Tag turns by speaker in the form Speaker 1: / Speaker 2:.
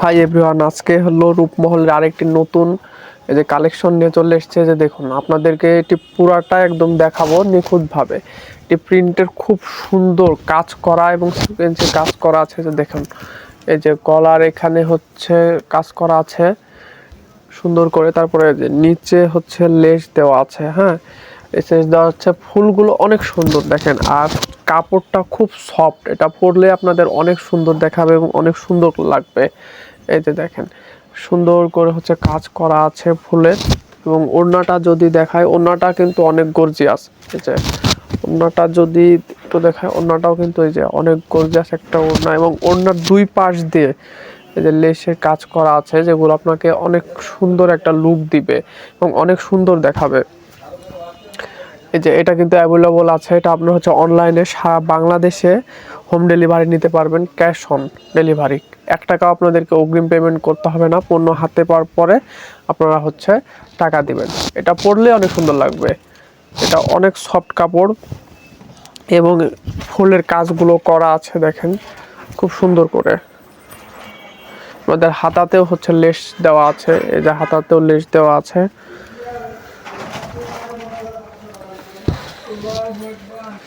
Speaker 1: Hi everyone আজকে হলো রূপমহলের আরেকটি নতুন, এই যে কালেকশন নিয়ে চলে এসেছে যে দেখুন, আপনাদেরকে এটি পুরাটা একদম দেখাবো নিখুঁতভাবে। এটি প্রিন্টের খুব সুন্দর কাজ করা এবং সিকোয়েন্সে কাজ করা আছে যে দেখুন। এই যে গলার এখানে হচ্ছে কাজ করা আছে, সুন্দর করে। তারপরে যে নিচে হচ্ছে লেস দেওয়া আছে হ্যাঁ? লেস দেওয়া হচ্ছে, ফুলগুলো অনেক সুন্দর, দেখেন। আর কাপড়টা খুব সফট এটা পরলে আপনাদের অনেক সুন্দর দেখাবে এবং অনেক সুন্দর লাগবে। এই যে দেখেন, সুন্দর করে হচ্ছে কাজ করা আছে ফুলের এবং ওড়নাটা যদি দেখায়, ওড়নাটা কিন্তু অনেক গর্জিয়াস এই যে, ওড়নাটা যদি একটু দেখায়, ওড়নাটাও কিন্তু এই যে অনেক গর্জিয়াস একটা ওড়না এবং ওড়নার দুই পাশ দিয়ে এই যে লেসের কাজ করা আছে, যেগুলো আপনাকে অনেক সুন্দর একটা লুক দিবে এবং অনেক সুন্দর দেখাবে। এই যে এটা কিন্তু অ্যাভেলেবল আছে, এটা আপনার হচ্ছে অনলাইনে সারা বাংলাদেশে হোম ডেলিভারি নিতে পারবেন ক্যাশ অন ডেলিভারি এক টাকাও আপনাদেরকে অগ্রিম পেমেন্ট করতে হবে না, পণ্য হাতে পাওয়ার পরে আপনারা হচ্ছে টাকা দিবেন। এটা পরলে অনেক সুন্দর লাগবে। এটা অনেক সফট কাপড় এবং ফুলের কাজগুলো করা আছে দেখেন, খুব সুন্দর করে। আমাদের হাতাতেও হচ্ছে লেস দেওয়া আছে, এই যে হাতাতেও লেস দেওয়া আছে। Allahu Akbar.